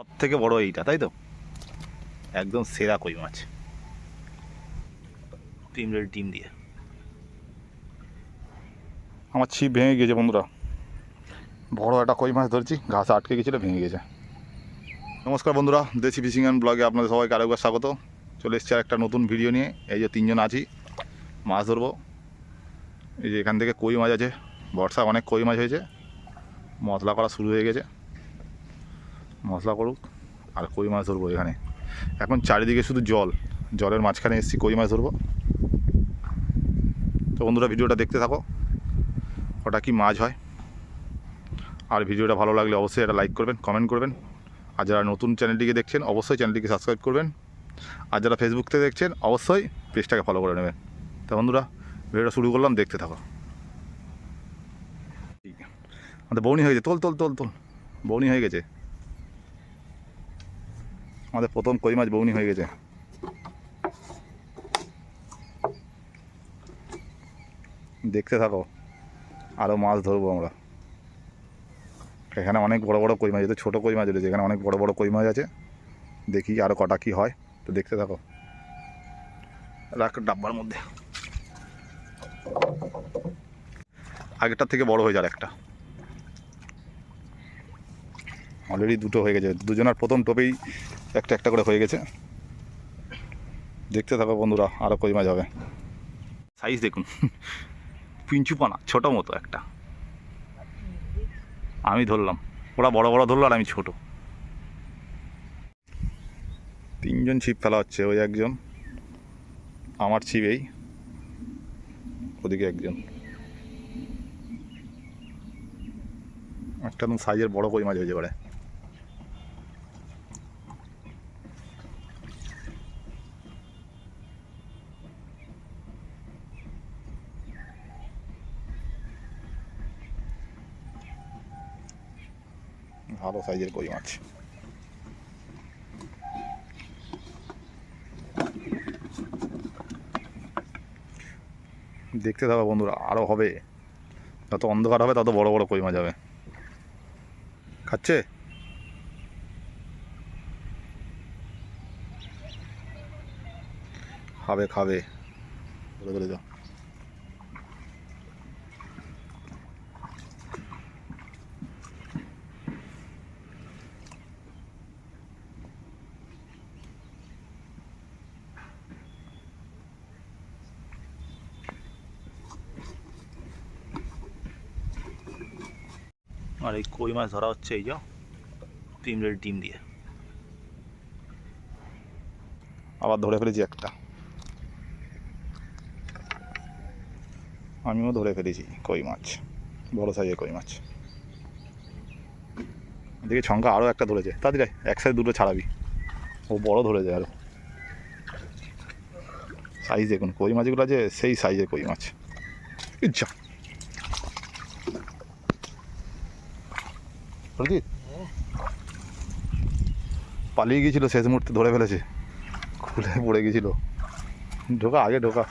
সব থেকে বড় এইটা তাই তো? একদম সেরা কই মাছ। টিম রেল টিম দিয়ে। আমার ছিপ ভেঙে গিয়েছে বন্ধুরা। বড় একটা কই মাছ ধরছি ঘাসে আটকে গেছিল ভেঙে গেছে। নমস্কার বন্ধুরা দেশি ফিশিং অ্যান্ড ব্লগে আপনাদের সবাইকে আরেকবার স্বাগত। চলে এসছি আর একটা নতুন ভিডিও নিয়ে। এই যে তিনজন আছি মাছ ধরবো। এই যে এখান থেকে কই মাছ আছে বর্ষা অনেক কই মাছ হয়েছে। মশলা করা শুরু হয়ে গেছে। মশলা করুক আর কই মাছ ধরবো এখানে। এখন চারিদিকে শুধু জল। জলের মাঝখানে এসেছি, কই মাছ ধরবো? তো বন্ধুরা, ভিডিওটা দেখতে থাকো। ওটা কি মাছ হয়? আর ভিডিওটা ভালো লাগলে অবশ্যই এটা লাইক করবেন কমেন্ট করবেন। আর যারা নতুন চ্যানেলটিকে দেখছেন, অবশ্যই চ্যানেলটিকে সাবস্ক্রাইব করবেন। আর যারা ফেসবুক থেকে দেখছেন, অবশ্যই পেজটাকে ফলো করে নেবেন। তো বন্ধুরা, ভিডিওটা শুরু করলাম, দেখতে থাকো। আমাদের বৌনি হয়ে গেছে। তোল তোল তোল তোল। বৌনি হয়ে গেছে। আমাদের প্রথম কই মাছ বৌনি হয়ে গেছে। দেখতে থাকো আরও মাছ ধরবো আমরা। এখানে অনেক বড় বড় কই মাছ আছে, ছোটো কই মাছ রয়েছে, এখানে অনেক বড় বড় কই মাছ আছে। দেখি আরও কটা কী হয়, তো দেখতে থাকো। রাখ ডাব্বার মধ্যে। আগেরটার থেকে বড় হয়ে যার একটা। অলরেডি দুটো হয়ে গেছে, দুজনের প্রথম টোপেই একটা একটা করে হয়ে গেছে। দেখতে থাকো বন্ধুরা আরও কই মাছ হবে। সাইজ দেখুন। পিঞ্চুপানা, ছোটো মতো একটা। আমি ধরলাম। ওরা বড় বড় ধরলো আর আমি ছোট। তিনজন ছিপ ফেলা হচ্ছে, ওই একজন। আমার ছিপ এই, ওদিকে একজন। একটা সাইজের বড় কই মাছ হয়েছে পারে ভালো সাইজের কই মাছ। দেখতে থাকো বন্ধুরা আরও হবে। যত অন্ধকার হবে, তত বড় বড় কই মাছ হবে খাচ্ছে? খাবে খাবে। ধরে ধরে যাও আর এই কই মাছ ধরা হচ্ছে এই যে রেল টিম দিয়ে। আবার ধরে ফেলেছি একটা। আমিও ধরে ফেলেছি কই মাছ, বড় সাইজের কই মাছ। এদিকে ছঙ্কা আরও একটা ধরেছে। তাদের এক সাইড দুটো ছাড়াবি। ও বড় ধরেছে আরও সাইজ দেখুন, কই মাছগুলো আছে সেই সাইজের কই মাছ। ইচ্ছা। প্রদীপ? পালিয়ে গিয়েছিল, শেষ মুহূর্তে ধরে ফেলেছে। খুলে পড়ে গেছিল ঢোকা, আগে ঢোকা।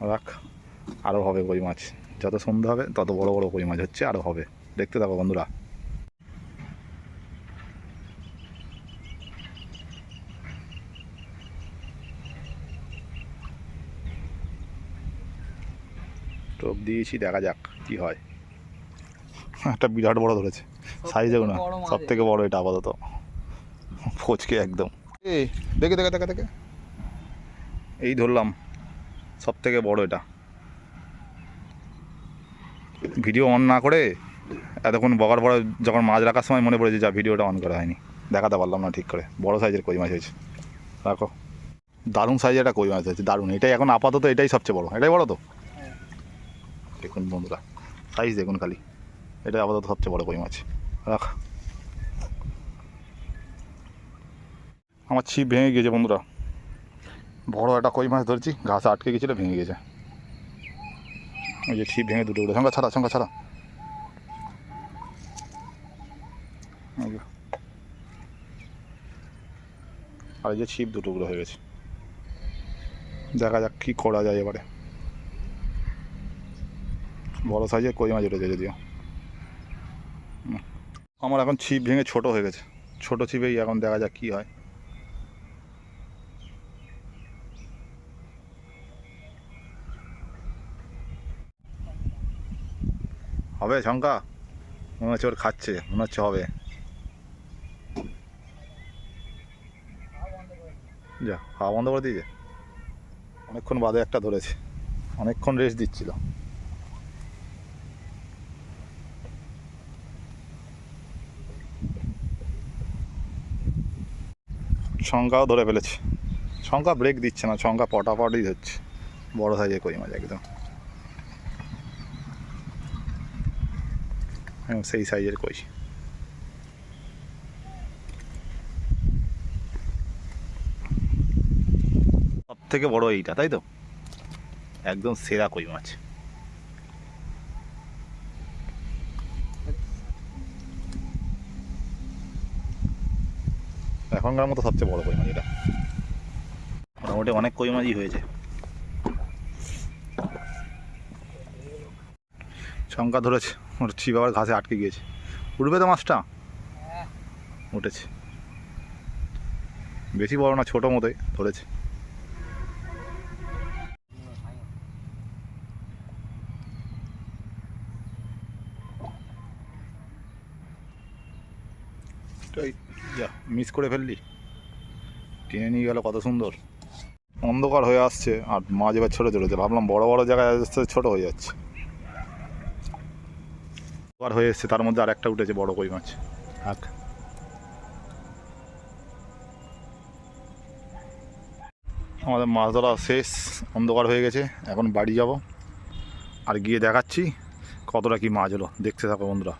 রাখ আরও হবে কই মাছ। যত সন্ধ্যা হবে, তত বড় বড় কই মাছ হচ্ছে আরও হবে। দেখতে থাকো বন্ধুরা। টোপ দিয়েছি দেখা যাক কি হয়। একটা বিরাট বড় ধরেছে। সাইজেও না সব থেকে বড় এটা আপাতত। ফচকে একদম। এ দেখে দেখে দেখে দেখে। এই ধরলাম সব থেকে বড় এটা। ভিডিও অন না করে এতক্ষণ বকার পরে যখন মাছ রাখার সময় মনে পড়েছে যা ভিডিওটা অন করা হয়নি। দেখাতে পারলাম না ঠিক করে। বড় সাইজের কই মাছ হয়েছে। রাখো। দারুণ সাইজের একটা কই মাছ হয়েছে দারুণ। এটাই এখন আপাতত এটাই সবচেয়ে বড়। এটাই বড় তো? দেখুন বন্ধুরা সাইজ দেখুন খালি। এটা আপাতত সবচেয়ে বড় কই মাছ রাখ। আমার ছিপ ভেঙে গিয়েছে বন্ধুরা। বড় একটা কই মাছ ধরছি ঘাসে আটকে গেছিল ভেঙে গেছে ওই যে ছিপ ভেঙে দুটো সংখ্যা ছাড়া সংখ্যা ছাড়া। আর এই যে ছিপ দুটো হয়ে গেছে। দেখা যাক কী করা যায় এবারে। বড় সাইজের কই মাছ উঠেছে যদিও। আমার এখন ছিপ ভেঙে ছোট হয়ে গেছে। ছোট ছিপেই এখন দেখা যাক কী হয়। হবে শঙ্কা? মনে হচ্ছে ওর খাচ্ছে, মনে হচ্ছে হবে। যা, খাওয়া বন্ধ করে দিয়েছে। অনেকক্ষণ বাদে একটা ধরেছে। অনেকক্ষণ রেস্ট দিচ্ছিল। শঙ্কাও ধরে ফেলেছে। শঙ্কা ব্রেক দিচ্ছে না শঙ্কা পটাপটই ধরছে। বড় সাইজের কই মাছ একদম। হ্যাঁ সেই সাইজের কই। সব থেকে বড় এইটা, তাই তো? একদম সেরা কই মাছ। এখনকার মতো সবচেয়ে বড় কই মাছ এটা মোটামুটি অনেক কই মাছই হয়েছে। শঙ্কা ধরেছে ওর ছিপ আবার ঘাসে আটকে গিয়েছে। উঠবে তো মাছটা? উঠেছে। বেশি বড় না ছোটো মতোই ধরেছে। যা মিস করে ফেললি। টেনে নিয়ে গেল কত সুন্দর। অন্ধকার হয়ে আসছে আর মাছ এবার ছোটো ছোটো ভাবলাম বড় বড় জায়গায় আসতে ছোটো হয়ে যাচ্ছে। আর হয়ে এসছে তার মধ্যে আর একটা উঠেছে বড় কই মাছ। থাক। আমাদের মাছ ধরা শেষ অন্ধকার হয়ে গেছে এখন বাড়ি যাব। আর গিয়ে দেখাচ্ছি কতটা কি মাছ হলো। দেখতে থাকো বন্ধুরা।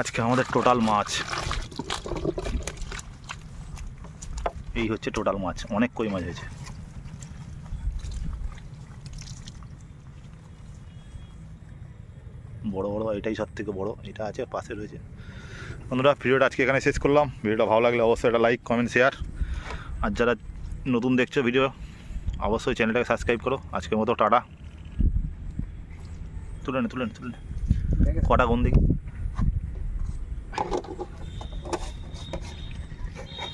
আজকে আমাদের টোটাল মাছ। এই হচ্ছে টোটাল মাছ, অনেক কই মাছ হয়েছে। বড় বড় এটাই সব থেকে বড়, এটা আছে পাশে রয়েছে। বন্ধুরা, ভিডিওটা আজকে এখানে শেষ করলাম। ভিডিওটা ভালো লাগলে অবশ্যই একটা লাইক কমেন্ট শেয়ার আর যারা নতুন দেখছ ভিডিও অবশ্যই চ্যানেলটাকে সাবস্ক্রাইব করো। আজকের মতো টাটা। তুলে নে তুলে নে তুলে নে। কটা কোন দিকে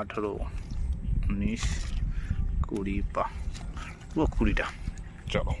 আঠেরো উনিশ কুড়ি পা পুরো কুড়িটা। চলো।